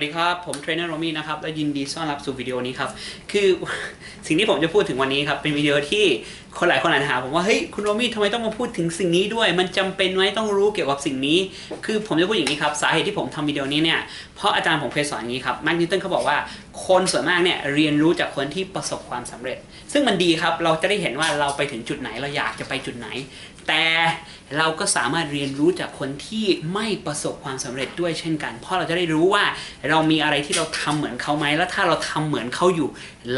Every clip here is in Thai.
สวัสดีครับ ผมเทรนเนอร์โรมี่นะครับ และยินดีต้อนรับสู่วิดีโอนี้ครับ คือสิ่งที่ผมจะพูดถึงวันนี้ครับ เป็นวิดีโอที่คนหลายคนอาจจะถามผมว่าเฮ้ยคุณโรมี่ทำไมต้องมาพูดถึงสิ่งนี้ด้วย มันจำเป็นไหมต้องรู้เกี่ยวกับสิ่งนี้ คือผมจะพูดอย่างนี้ครับสาเหตุที่ผมทำวิดีโอนี้เนี่ยเพราะอาจารย์ผมเคยสอนอย่างนี้ครับแมกนิวตันเขาบอกว่าคนส่วนมากเนี่ยเรียนรู้จากคนที่ประสบความสำเร็จ ซึ่งมันดีครับเราจะได้เห็นว่าเราไปถึงจุดไหนเราอยากจะไปจุดไหน แต่เราก็สามารถเรียนรู้จากคนที่ไม่ประสบความสำเร็จด้วยเช่นกัน เพราะเราจะได้รู้ว่าเรามีอะไรที่เราทำเหมือนเขาไหมแล้วถ้าเราทำเหมือนเขาอยู่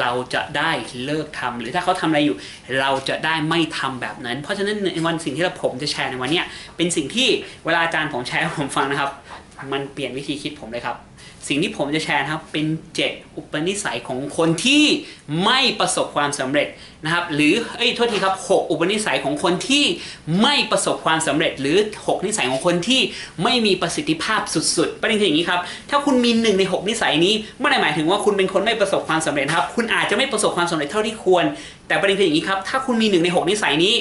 เราจะได้เลิกทำหรือถ้าเขาทำอะไรอยู่ เราจะได้ไม่ทำแบบนั้น เพราะฉะนั้นในวันสิ่งที่เราผมจะแชร์ในวันนี้เป็นสิ่งที่เวลาอาจารย์ผมแชร์ผมฟังนะครับ มันเปลี่ยนวิธีคิดผมเลยครับ สิ่งที่ผมจะแชร์นะครับเป็น7อุปนิสัยของคนที่ไม่ประสบความสำเร็จนะครับ หรือเอ้ยโทษทีครับ 6 อุปนิสัยของคนที่ไม่ประสบความสำเร็จ หรือ 6 นิสัยของคนที่ไม่มีประสิทธิภาพสุดๆประเด็นคืออย่างนี้ครับถ้าคุณมีหนึ่งใน 6 นิสัยนี้ไม่ได้หมายถึงว่าคุณเป็นคนไม่ประสบความสำเร็จครับ คุณอาจจะไม่ประสบความสำเร็จเท่าที่ควร แต่ประเด็นคืออย่างนี้ครับถ้าคุณมีหนึ่งใน 6 นิสัยนี้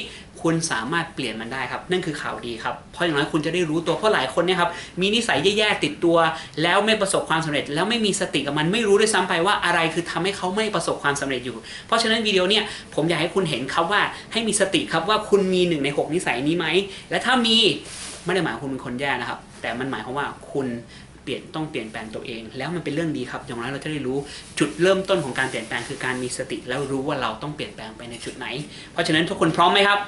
คุณสามารถเปลี่ยนมันได้ครับนั่นคือข่าวดีครับเพราะอย่างน้อยคุณจะได้รู้ตัวเพราะหลายคนเนี่ยครับมีนิสัยแย่ๆติดตัว แล้วไม่ประสบความสำเร็จ แล้วไม่มีสติกับมันไม่รู้ด้วยซ้ำไปว่าอะไรคือทำให้เขาไม่ประสบความสำเร็จอยู่ เพราะฉะนั้นวิดีโอเนี่ยผมอยากให้คุณเห็นครับว่าให้มีสติครับว่าคุณมีหนึ่งในหกนิสัยนี้ไหมและถ้ามีไม่ได้หมายควาคุณเป็นคนแย่นะครับ แต่มันหมายความว่าคุณ เปลี่ยนต้องเปลี่ยนแปลงตัวเอง แล้วมันเป็นเรื่องดีครับ อย่างน้อยเราจะได้รู้จุดเริ่มต้นของการเปลี่ยนแปลงคือการมีสติแล้วรู้ว่าเราต้องเปลี่ยนแปลงไปในจุดไหน เพราะฉะนั้นทุกคนพร้อมไหมครับ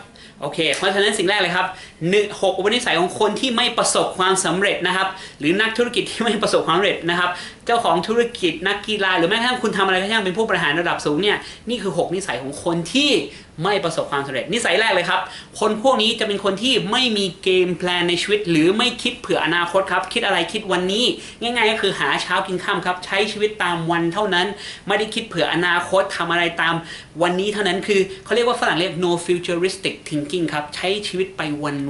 โอเค เพราะฉะนั้นสิ่งแรกเลยครับหนึ่งหกอุปนิสัยของคนที่ไม่ประสบความสำเร็จนะครับ หรือนักธุรกิจที่ไม่ประสบความสำเร็จนะครับเจ้าของธุรกิจนักกีฬาหรือแม้กระทั่งคุณทำอะไรก็ช่างเป็นผู้บริหารระดับสูงเนี่ยนี่คือ 6 นิสัยของคนที่ไม่ประสบความสำเร็จนิสัยแรกเลยครับ คนพวกนี้จะเป็นคนที่ไม่มีเกมแพลนในชีวิต หรือไม่คิดเผื่ออนาคตครับ คิดอะไรคิดวันนี้ ง่ายๆก็คือหาเช้ากินค่ำครับ ใช้ชีวิตตามวันเท่านั้น ไม่ได้คิดเผื่ออนาคตทำอะไรตามวันนี้เท่านั้นคือเขาเรียกว่าฝรั่งเรียก no futuristic thinking ครับ ใช้ชีวิตไป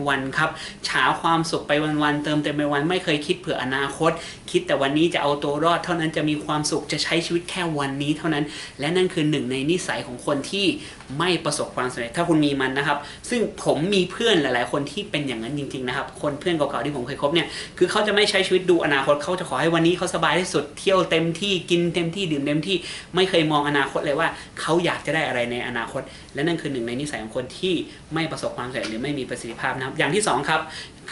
วันๆครับฉาความสุขไปวันๆเติมเต็มไปวันไม่เคยคิดเผื่ออนาคต คิดแต่วันนี้จะเอาตัวรอดเท่านั้นจะมีความสุขจะใช้ชีวิตแค่วันนี้เท่านั้น และนั่นคือหนึ่งในนิสัยของคนที่ไม่ประสบความสำเร็จถ้าคุณมีมันนะครับ ซึ่งผมมีเพื่อนหลาย ๆ คนที่เป็นอย่างนั้นจริง ๆ นะครับ คนเพื่อนเก่าๆที่ผมเคยคบเนี่ยคือเขาจะไม่ใช้ชีวิตดูอนาคตเขาจะขอให้วันนี้เขาสบายที่สุดเที่ยวเต็มที่กินเต็มที่ดื่มเต็มที่ไม่เคยมองอนาคตเลยว่าเขาอยากจะได้อะไรในอนาคต และนั่นคือหนึ่งในนิสัยของคนที่ไม่ประสบความสำเร็จหรือไม่มีประสิทธิภาพนะครับ อย่างที่สองครับ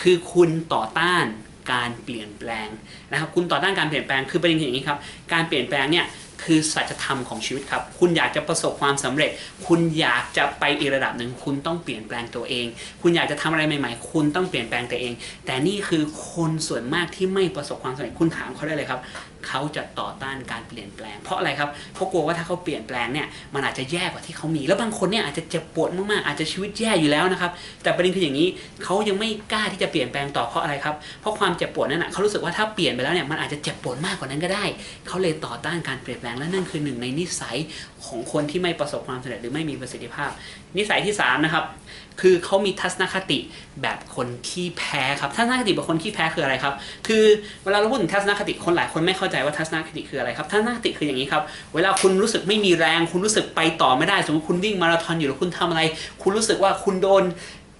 คือคุณต่อต้าน การเปลี่ยนแปลงนะครับ คุณต่อต้านการเปลี่ยนแปลงคือประเด็นคืออย่างนี้ครับ การเปลี่ยนแปลงเนี่ยคือสัจธรรมของชีวิตครับ คุณอยากจะประสบความสำเร็จ คุณอยากจะไปอีกระดับหนึ่ง คุณต้องเปลี่ยนแปลงตัวเอง คุณอยากจะทำอะไรใหม่ ๆ คุณต้องเปลี่ยนแปลงตัวเอง แต่นี่คือคนส่วนมากที่ไม่ประสบความสำเร็จ คุณถามเขาได้เลยครับ เขาจะต่อต้านการเปลี่ยนแปลง เพราะอะไรครับเขาะกลัวว่าถ้าเขาเปลี่ยนแปลงเนี่ยมันอาจจะแย่กว่าที่เขามี แล้วบางคนเนี่ยอาจจะเจ็บปวดมากๆอาจจะชีวิตแย่อยู่แล้วนะครับ แต่ประเด็นคืออย่างนี้เขายังไม่กล้าที่จะเปลี่ยนแปลงต่อเพราะอะไรครับเพราะความเจ็บปวดนั่นนะเขารู้สึกว่าถ้าเปลี่ยนไปแล้วเนี่ยมันอาจจะเจ็บปวดมากกว่านั้นก็ได้ เขาเลยต่อต้านการเปลี่ยนแปลงและนั่นคือหนึ่งในนิสัยของคนที่ไม่ประสบความสำเร็จหรือไม่มีประสิทธิภาพนิสัยที่สามนะครับคือเขามีทัศนคติแบบคนขี้แพ้ครับทัศนคติแบบคนขี้แพ้คืออะไรครับ คือเวลาเราพูดถึงทัศนคติคนหลายคนไม่เข้าใจว่าทัศนคติคืออะไรครับทัศนคติคืออย่างนี้ครับเวลาคุณรู้สึกไม่มีแรง คุณรู้สึกไปต่อไม่ได้ สมมติคุณวิ่งมาราธอนอยู่หรือคุณทำอะไร คุณรู้สึกว่าคุณโดน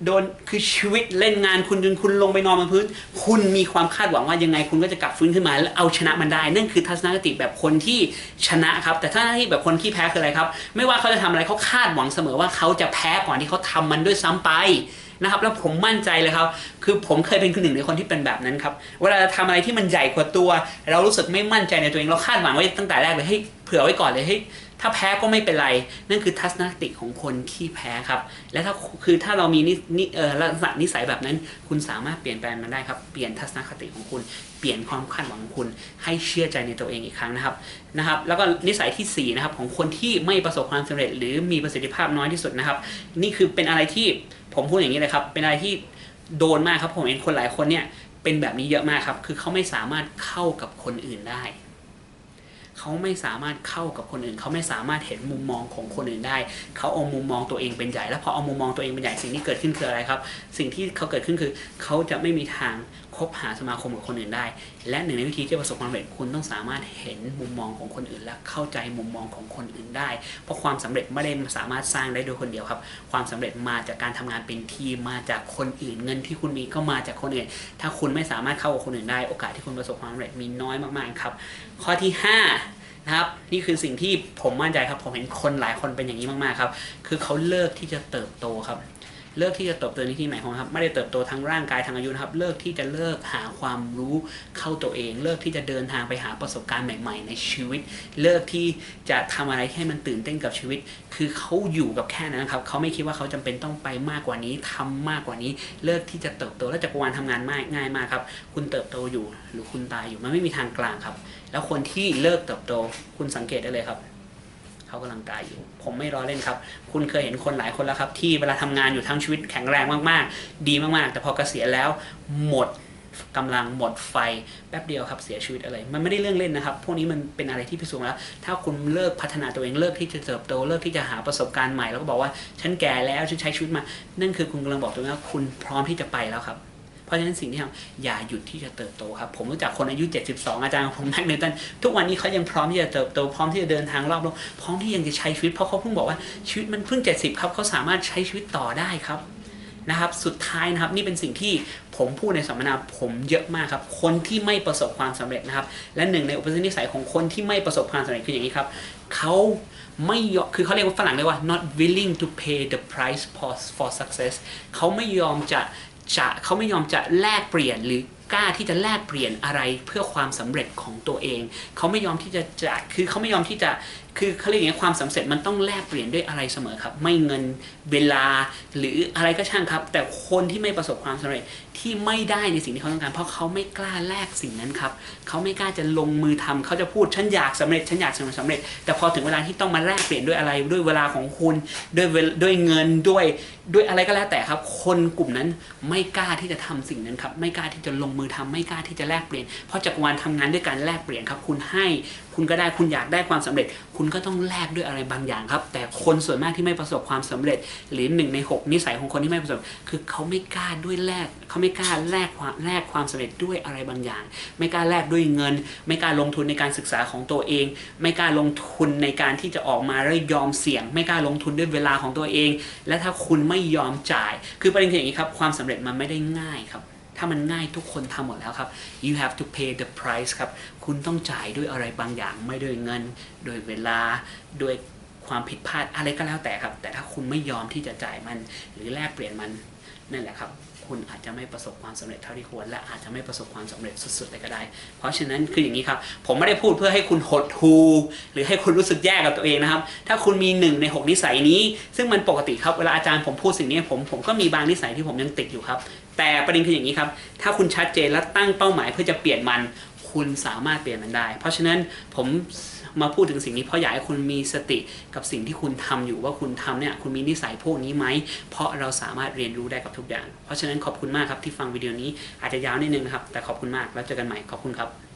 โดนคือชีวิตเล่นงานคุณจนคุณลงไปนอนบนพื้น คุณมีความคาดหวังว่ายังไงคุณก็จะกลับฟื้นขึ้นมาแล้วเอาชนะมันได้ นั่นคือทัศนคติแบบคนที่ชนะครับ แต่ทัศนคติแบบคนที่แพ้คืออะไรครับ ไม่ว่าเขาจะทำอะไรเขาคาดหวังเสมอว่าเขาจะแพ้ก่อนที่เขาทำมันด้วยซ้ำไปนะครับแล้วผมมั่นใจเลยครับ คือผมเคยเป็นคนหนึ่งในคนที่เป็นแบบนั้นครับ เวลาทำอะไรที่มันใหญ่กว่าตัว เรารู้สึกไม่มั่นใจในตัวเองเราคาดหวังไว้ตั้งแต่แรกเลยให้เผื่อไว้ก่อนเลยให้ ถ้าแพ้ก็ไม่เป็นไร นั่นคือทัศนคติของคนที่แพ้ครับ และถ้าคือถ้าเรามีนิเออลักษณะนิสัยแบบนั้น คุณสามารถเปลี่ยนแปลงมันได้ครับ เปลี่ยนทัศนคติของคุณ เปลี่ยนความคาดหวังของคุณ ให้เชื่อใจในตัวเองอีกครั้งนะครับ นะครับ แล้วก็นิสัยที่สี่นะครับของคนที่ไม่ประสบความสำเร็จ หรือมีประสิทธิภาพน้อยที่สุดนะครับ นี่คือเป็นอะไรที่ผมพูดอย่างนี้เลยครับ เป็นอะไรที่โดนมากครับ ผมเห็นคนหลายคนเนี่ยเป็นแบบนี้เยอะมากครับ คือเขาไม่สามารถเข้ากับคนอื่นได้ เขาไม่สามารถเข้ากับคนอื่น เขาไม่สามารถเห็นมุมมองของคนอื่นได้ เขาเอามุมมองตัวเองเป็นใหญ่ แล้วพอเอามุมมองตัวเองเป็นใหญ่สิ่งที่เกิดขึ้นคืออะไรครับ สิ่งที่เขาเกิดขึ้นคือ เขาจะไม่มีทางคบหาสมาคมกับคนอื่นได้ และหนึ่งในวิธีที่ประสบความสำเร็จคุณต้องสามารถเห็นมุมมองของคนอื่น และเข้าใจมุมมองของคนอื่นได้ เพราะความสำเร็จไม่ได้สามารถสร้างได้โดยคนเดียวครับ ความสำเร็จมาจากการทำงานเป็นทีมมาจากคนอื่น เงินที่คุณมีก็มาจากคนอื่น ถ้าคุณไม่สามารถเข้ากับคนอื่นได้ โอกาสที่คุณประสบความสำเร็จมีน้อยมากๆครับ ข้อที่ห้านะครับนี่คือสิ่งที่ผมมั่นใจครับ ผมเห็นคนหลายคนเป็นอย่างนี้มากๆครับ คือเขาเลิกที่จะเติบโตครับ เลิกที่จะเติบโตในที่หมายความครับ ไม่ได้เติบโตทั้งร่างกายทางอายุนะครับ เลิกที่จะเลิกหาความรู้เข้าตัวเอง เลิกที่จะเดินทางไปหาประสบการณ์ใหม่ ๆ ในชีวิต เลิกที่จะทำอะไรให้มันตื่นเต้นกับชีวิต คือเขาอยู่กับแค่นั้นครับเขาไม่คิดว่าเขาจำเป็นต้องไปมากกว่านี้ทำมากกว่านี้ เลิกที่จะเติบโตและจักรวาลทำงานมากง่ายมากครับ คุณเติบโตอยู่หรือคุณตายอยู่มันไม่มีทางกลางครับ แล้วคนที่เลิกเติบโตคุณสังเกตได้เลยครับ เขากำลังตายอยู่ ผมไม่รอเล่นครับ คุณเคยเห็นคนหลายคนแล้วครับ ที่เวลาทำงานอยู่ทั้งชีวิตแข็งแรงมากๆ ดีมากๆ แต่พอเกษียณแล้วหมดกำลังหมดไฟแป๊บเดียวครับเสียชีวิตอะไร มันไม่ได้เรื่องเล่นนะครับ พวกนี้มันเป็นอะไรที่พิสูจน์แล้ว ถ้าคุณเลิกพัฒนาตัวเองเลิกที่จะเติบโตเลิกที่จะหาประสบการณ์ใหม่แล้วก็บอกว่าฉันแก่แล้วฉันใช้ชีวิตมา นั่นคือคุณกำลังบอกตัวเองว่าคุณพร้อมที่จะไปแล้วครับ ราะฉะนั้นสิ่งที่ทำอย่าหยุดที่จะเติบโตครับ ผมรู้จักคนอายุ 72 อาจารย์ของผมแม็กนิวตันทุกวันนี้เขายังพร้อมที่จะเติบโตพร้อมที่จะเดินทางรอบโลกพร้อมที่ยังจะใช้ชีวิตเพราะเขาเพิ่งบอกว่าชีวิตมันเพิ่ง 70 ครับเขาสามารถใช้ชีวิตต่อได้ครับนะครับสุดท้ายนะครับนี่เป็นสิ่งที่ผมพูดในสัมมนาผมเยอะมากครับคนที่ไม่ประสบความสำเร็จนะครับ และหนึ่งในอุปนิสัยของคนที่ไม่ประสบความสำเร็จคืออย่างนี้ครับเขาไม่ยอมคือเขาเรียกว่าฝรั่งเรียกว่า not willing to pay the price for success เขาไม่ยอมจะ จะเขาไม่ยอมจะแลกเปลี่ยนหรือ กล้าที่จะแลกเปลี่ยนอะไรเพื่อความสำเร็จของตัวเอง เขาไม่ยอมที่จะจะคือเขาไม่ยอมที่จะคือเขาเรียกอย่างนี้ความสำเร็จมันต้องแลกเปลี่ยนด้วยอะไรเสมอครับ ไม่เงินเวลาหรืออะไรก็ช่างครับ แต่คนที่ไม่ประสบความสำเร็จที่ไม่ได้ในสิ่งที่เขาต้องการ เพราะเขาไม่กล้าแลกสิ่งนั้นครับเขาไม่กล้าจะลงมือทำเขาจะพูดฉันอยากสำเร็จฉันอยากสำเร็จสำเร็จ แต่พอถึงเวลาที่ต้องมาแลกเปลี่ยนด้วยอะไรด้วยเวลาของคุณด้วยด้วยเงินด้วยด้วยอะไรก็แล้วแต่ครับ คนกลุ่มนั้นไม่กล้าที่จะทำสิ่งนั้นครับ ไม่กล้าที่จะลงมือทำไม่กล้าที่จะแลกเปลี่ยน เพราะจักรวาลทำงานด้วยการแลกเปลี่ยนครับ คุณให้คุณก็ได้คุณอยากได้ความสำเร็จ คุณก็ต้องแลกด้วยอะไรบางอย่างครับ แต่คนส่วนมากที่ไม่ประสบความสำเร็จ หรือหนึ่งในหกนิสัยของคนที่ไม่ประสบ คือเขาไม่กล้าด้วยแลกเขาไม่กล้าแลกความแลกความสำเร็จด้วยอะไรบางอย่าง ไม่กล้าแลกด้วยเงิน ไม่กล้าลงทุนในการศึกษาของตัวเอง ไม่กล้าลงทุนในการที่จะออกมาแล้วยอมเสี่ยง ไม่กล้าลงทุนด้วยเวลาของตัวเอง และถ้าคุณไม่ยอมจ่าย คือประเด็นคืออย่างนี้ครับความสำเร็จมันไม่ได้ง่ายครับ ถ้ามันง่ายทุกคนทำหมดแล้วครับ you have to pay the price ครับ คุณต้องจ่ายด้วยอะไรบางอย่างไม่ด้วยเงิน โดยเวลาโดยความผิดพลาดอะไรก็แล้วแต่ครับ แต่ถ้าคุณไม่ยอมที่จะจ่ายมันหรือแลกเปลี่ยนมันนั่นแหละครับ คุณอาจจะไม่ประสบความสำเร็จเท่าที่ควร และอาจจะไม่ประสบความสำเร็จสุดๆเลยก็ได้ เพราะฉะนั้นคืออย่างนี้ครับ ผมไม่ได้พูดเพื่อให้คุณหดหูหรือให้คุณรู้สึกแย่กับตัวเองนะครับ ถ้าคุณมีหนึ่งในหกนิสัยนี้ ซึ่งมันปกติครับเวลาอาจารย์ผมพูดสิ่งนี้ผมผมก็มีบางนิสัยที่ผมยังติดอยู่ครับ แต่ประเด็นคืออย่างนี้ครับ ถ้าคุณชัดเจนและตั้งเป้าหมายเพื่อจะเปลี่ยนมัน คุณสามารถเปลี่ยนมันได้ เพราะฉะนั้นผมมาพูดถึงสิ่งนี้เพราะอยากให้คุณมีสติกับสิ่งที่คุณทำอยู่ว่าคุณทำเนี่ยคุณมีนิสัยพวกนี้ไหม เพราะเราสามารถเรียนรู้ได้กับทุกอย่าง เพราะฉะนั้นขอบคุณมากครับที่ฟังวิดีโอนี้อาจจะยาวนิดนึงนะครับ แต่ขอบคุณมากแล้วเจอกันใหม่ขอบคุณครับ